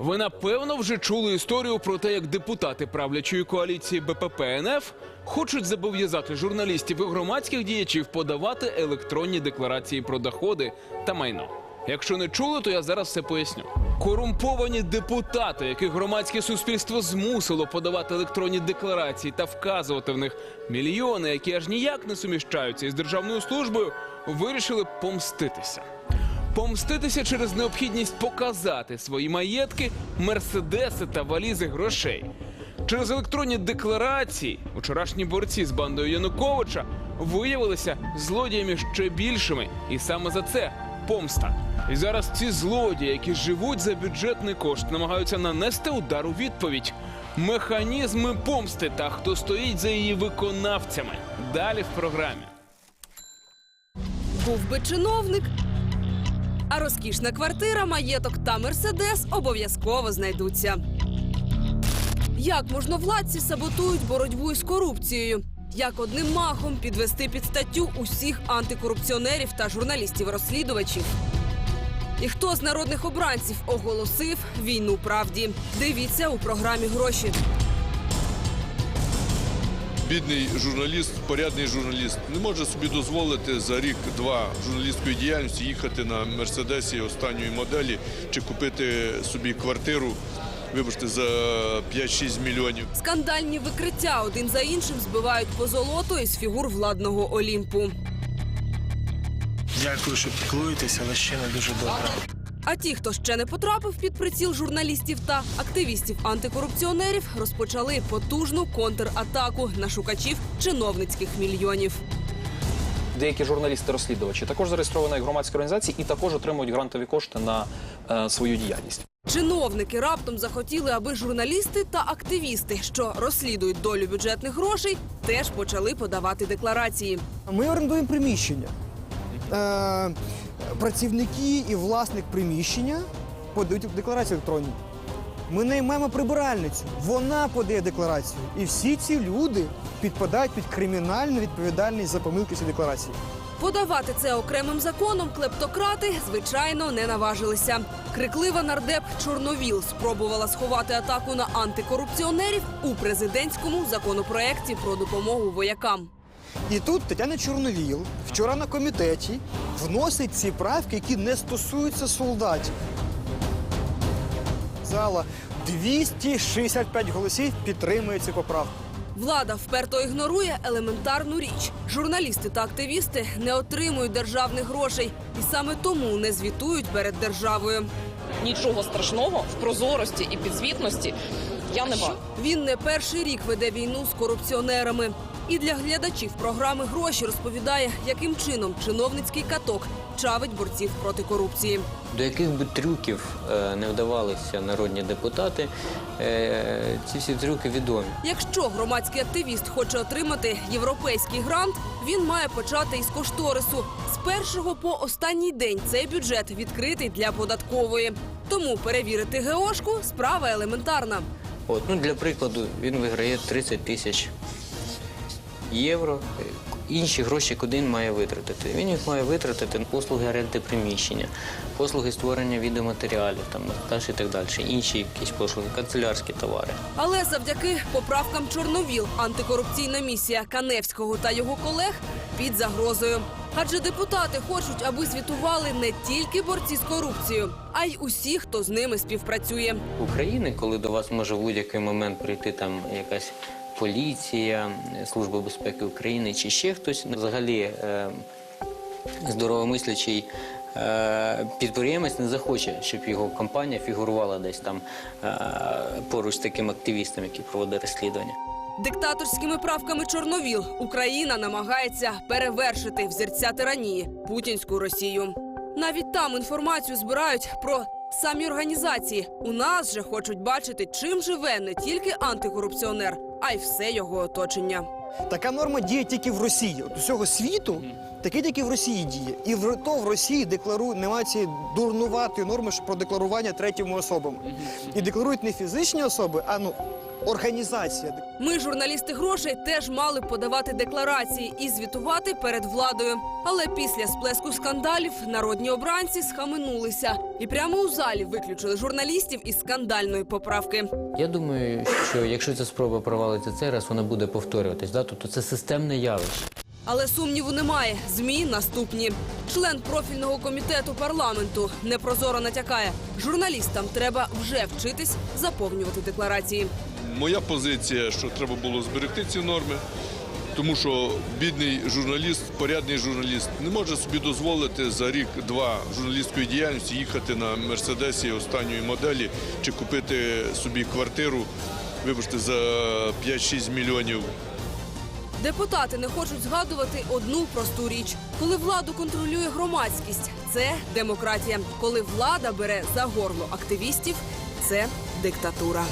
Ви напевно вже чули історію про те, як депутати правлячої коаліції БПП НФ хочуть зобов'язати журналістів і громадських діячів подавати електронні декларації про доходи та майно. Якщо не чули, то я зараз все поясню. Корумповані депутати, яких громадське суспільство змусило подавати електронні декларації та вказувати в них мільйони, які аж ніяк не суміщаються із державною службою, вирішили помститися. Помститися через необхідність показати свої маєтки, мерседеси та валізи грошей. Через електронні декларації вчорашні борці з бандою Януковича виявилися злодіями ще більшими, і саме за це помста. І зараз ці злодії, які живуть за бюджетний кошт, намагаються нанести удар у відповідь. Механізми помсти та хто стоїть за її виконавцями. Далі в програмі. Був би чиновник. А розкішна квартира, маєток та мерседес обов'язково знайдуться. Як можновладці саботують боротьбу із корупцією? Як одним махом підвести під статтю усіх антикорупціонерів та журналістів-розслідувачів? І хто з народних обранців оголосив війну правді? Дивіться у програмі гроші. Бідний журналіст, порядний журналіст, не може собі дозволити за рік-два журналістської діяльності їхати на мерседесі останньої моделі чи купити собі квартиру, вибачте, за 5-6 мільйонів. Скандальні викриття один за іншим збивають позолоту із фігур владного Олімпу. Дякую, що піклуєтеся, але ще не дуже добре. А ті, хто ще не потрапив під приціл журналістів та активістів антикорупціонерів, розпочали потужну контратаку на шукачів чиновницьких мільйонів. Деякі журналісти-розслідувачі також зареєстровані як громадські організації і також отримують грантові кошти на е, свою діяльність. Чиновники раптом захотіли, аби журналісти та активісти, що розслідують долю бюджетних грошей, теж почали подавати декларації. Ми орендуємо приміщення. Е, працівники і власник приміщення подають декларацію електронні. Ми наймаємо прибиральницю. Вона подає декларацію. І всі ці люди підпадають під кримінальну відповідальність за помилки цієї декларації. Подавати це окремим законом клептократи, звичайно, не наважилися. Криклива нардеп Чорновіл спробувала сховати атаку на антикорупціонерів у президентському законопроекті про допомогу воякам. І тут Тетяна Чорновіл вчора на комітеті вносить ці правки, які не стосуються солдатів. Зала 265 голосів підтримує ці поправки. Влада вперто ігнорує елементарну річ. Журналісти та активісти не отримують державних грошей і саме тому не звітують перед державою. Нічого страшного в прозорості і підзвітності я не бачу. Він не перший рік веде війну з корупціонерами. І для глядачів програми гроші розповідає, яким чином чиновницький каток чавить борців проти корупції. До яких би трюків е, не вдавалися народні депутати, е, ці всі трюки відомі. Якщо громадський активіст хоче отримати європейський грант, він має почати із кошторису. З першого по останній день цей бюджет відкритий для податкової. Тому перевірити ГОшку справа елементарна. От, ну, для прикладу, він виграє 30 тисяч євро. Інші гроші куди він має витратити? Він їх має витратити на послуги оренди приміщення, послуги створення відеоматеріалів, там, і так далі, інші якісь послуги, канцелярські товари. Але завдяки поправкам Чорновіл антикорупційна місія Каневського та його колег під загрозою. Адже депутати хочуть, аби звітували не тільки борці з корупцією, а й усі, хто з ними співпрацює. України, коли до вас може в будь-який момент прийти там якась поліція, Служба безпеки України чи ще хтось, взагалі е, здоровомислячий е, підприємець не захоче, щоб його компанія фігурувала десь там е, поруч з таким активістом, який проводить розслідування. Диктаторськими правками Чорновіл Україна намагається перевершити взірця тиранії путінську Росію. Навіть там інформацію збирають про самі організації. У нас же хочуть бачити, чим живе не тільки антикорупціонер, а й все його оточення. Така норма діє тільки в Росії. От усього світу такий, який в Росії діє. І в то в Росії декларують, немає цієї дурнуватої норми про декларування третім особам. І декларують не фізичні особи, а ну організація. Ми, журналісти грошей, теж мали подавати декларації і звітувати перед владою. Але після сплеску скандалів народні обранці схаменулися і прямо у залі виключили журналістів із скандальної поправки. Я думаю, що якщо ця спроба провалиться цей раз, вона буде повторюватись. Да? Тобто це системне явище. Але сумніву немає. Змі наступні. Член профільного комітету парламенту непрозоро натякає. Журналістам треба вже вчитись заповнювати декларації. Моя позиція, що треба було зберегти ці норми, тому що бідний журналіст, порядний журналіст, не може собі дозволити за рік-два журналістської діяльності їхати на мерседесі останньої моделі чи купити собі квартиру, вибачте, за 5-6 мільйонів Депутати не хочуть згадувати одну просту річ: коли владу контролює громадськість, це демократія. Коли влада бере за горло активістів, це диктатура.